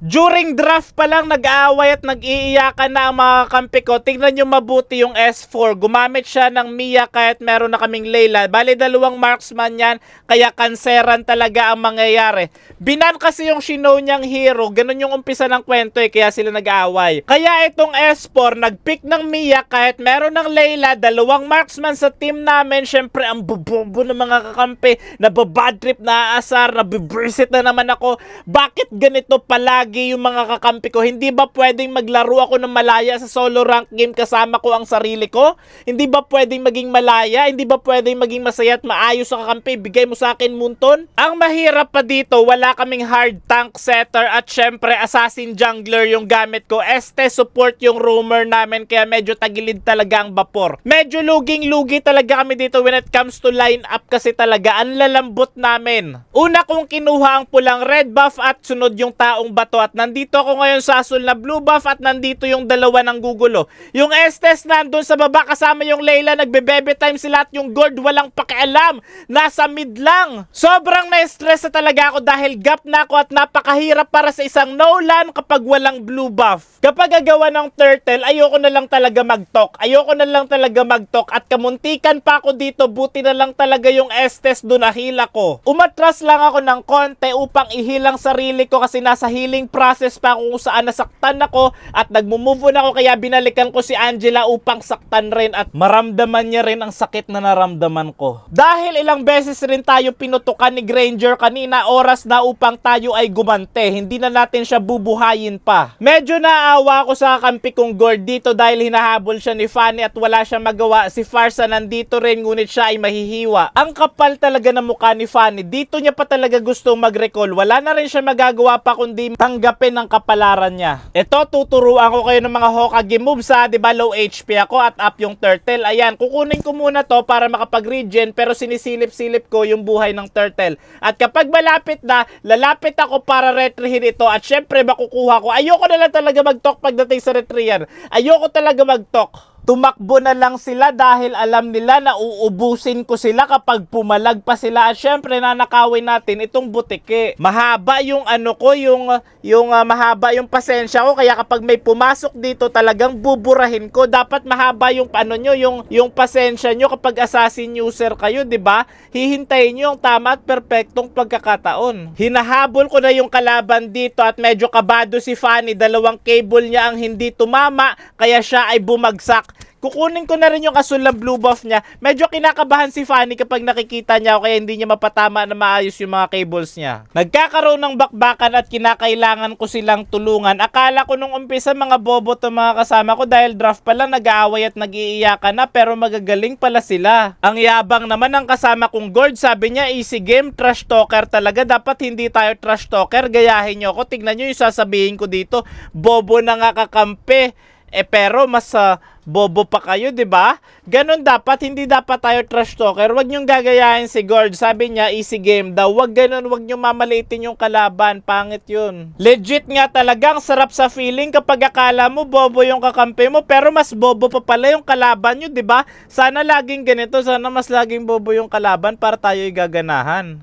During draft pa lang nag-aaway at nag-iiyakan na ang mga kampi ko. Tingnan nyo mabuti yung S4. Gumamit siya ng Mia kahit meron na kaming Layla. Bali dalawang marksman yan, kaya kanseran talaga ang mangyayari. Binan kasi yung shinow niyang hero. Ganun yung umpisa ng kwento eh, kaya sila nag-aaway. Kaya itong S4, nag-pick ng Mia kahit meron ng Layla, dalawang marksman sa team namin. Syempre, ang bubobo ng mga kakampi, nababad trip, naaasar, nabibrisit na naman ako. Bakit ganito palagi yung mga kakampi ko? Hindi ba pwedeng maglaro ako ng malaya sa solo rank game kasama ko ang sarili ko? Hindi ba pwedeng maging malaya? Hindi ba pwedeng maging masaya at maayos sa kakampi? Bigay mo sa akin munton? Ang mahirap pa dito, wala kaming hard tank setter at syempre assassin jungler yung gamit ko. Este support yung rumor namin kaya medyo tagilid talaga ang vapor. Medyo luging-lugi talaga kami dito when it comes to line up kasi talaga ang lalambot namin. Una kong kinuha ang pulang red buff at sunod yung taong bato at nandito ako ngayon sa asul na blue buff at nandito yung dalawa ng gugulo. Yung Estes nandun sa baba kasama yung Layla nagbebebe time sila at yung gold walang pakialam. Nasa mid lang. Sobrang na-stress na talaga ako dahil gap na ako at napakahirap para sa isang Nolan kapag walang blue buff. Kapag gagawa ng turtle, ayoko na lang talaga mag-talk. Ayoko na lang talaga mag-talk at kamuntikan pa ako dito. Buti na lang talaga yung Estes doon nahila ko. Umatras lang ako ng konti upang ihilang sarili ko kasi nasa healing process pa kung saan nasaktan ako at nagmumove on ako kaya binalikan ko si Angela upang saktan rin at maramdaman niya rin ang sakit na naramdaman ko. Dahil ilang beses rin tayo pinutukan ni Granger kanina oras na upang tayo ay gumante. Hindi na natin siya bubuhayin pa. Medyo naawa ako sa kampi kong Gord dito dahil hinahabol siya ni Fanny at wala siyang magawa. Si Farsa nandito rin ngunit siya ay mahihiwa. Ang kapal talaga ng mukha ni Fanny. Dito niya pa talaga gustong mag-recall. Wala na rin siya magagawa pa kundi tanggapin ang kapalaran niya. Ito, tuturuan ko kayo ng mga Hokage moves ha. Ba low HP ako at up yung turtle. Ayan, kukunin ko muna to para makapag-regen pero sinisilip-silip ko yung buhay ng turtle. At kapag malapit na, lalapit ako para retrihin ito at syempre makukuha ko. Ayoko na lang talaga mag-talk pagdating sa retrihan. Ayoko talaga mag-talk. Tumakbo na lang sila dahil alam nila na uubusin ko sila kapag pumalag pa sila at syempre nanakawin natin itong butike. Mahaba yung ano ko, yung yung ah, mahaba yung pasensya ko kaya kapag may pumasok dito talagang buburahin ko. Dapat mahaba yung ano nyo, yung yung pasensya nyo kapag assassin user kayo, 'di ba? Hihintayin nyo yung tama at perpektong pagkakataon. Hinahabol ko na yung kalaban dito at medyo kabado si Fanny, dalawang cable niya ang hindi tumama kaya siya ay bumagsak. Kukunin ko na rin yung asul ng blue buff niya. Medyo kinakabahan si Fanny kapag nakikita niya ako kaya hindi niya mapatama na maayos yung mga cables niya. Nagkakaroon ng bakbakan at kinakailangan ko silang tulungan. Akala ko nung umpisa mga bobo to mga kasama ko dahil draft pa lang nag-aaway at nag-iiyakan na pero magagaling pala sila. Ang yabang naman ng kasama kong Gord sabi niya easy game trash talker talaga dapat hindi tayo trash talker gayahin niyo ako tignan niyo yung sasabihin ko dito bobo na nga kakampi eh pero mas ah, bobo pa kayo, 'di ba? Ganon dapat, hindi dapat tayo trash talker. Huwag niyong gagayahin si Gord. Sabi niya, easy game daw. Huwag ganon, huwag niyong mamaliitin yung kalaban. Pangit 'yun. Legit nga talagang sarap sa feeling kapag akala mo bobo yung kakampi mo, pero mas bobo pa pala yung kalaban niyo, 'di ba? Sana laging ganito, sana mas laging bobo yung kalaban para tayo igaganahan.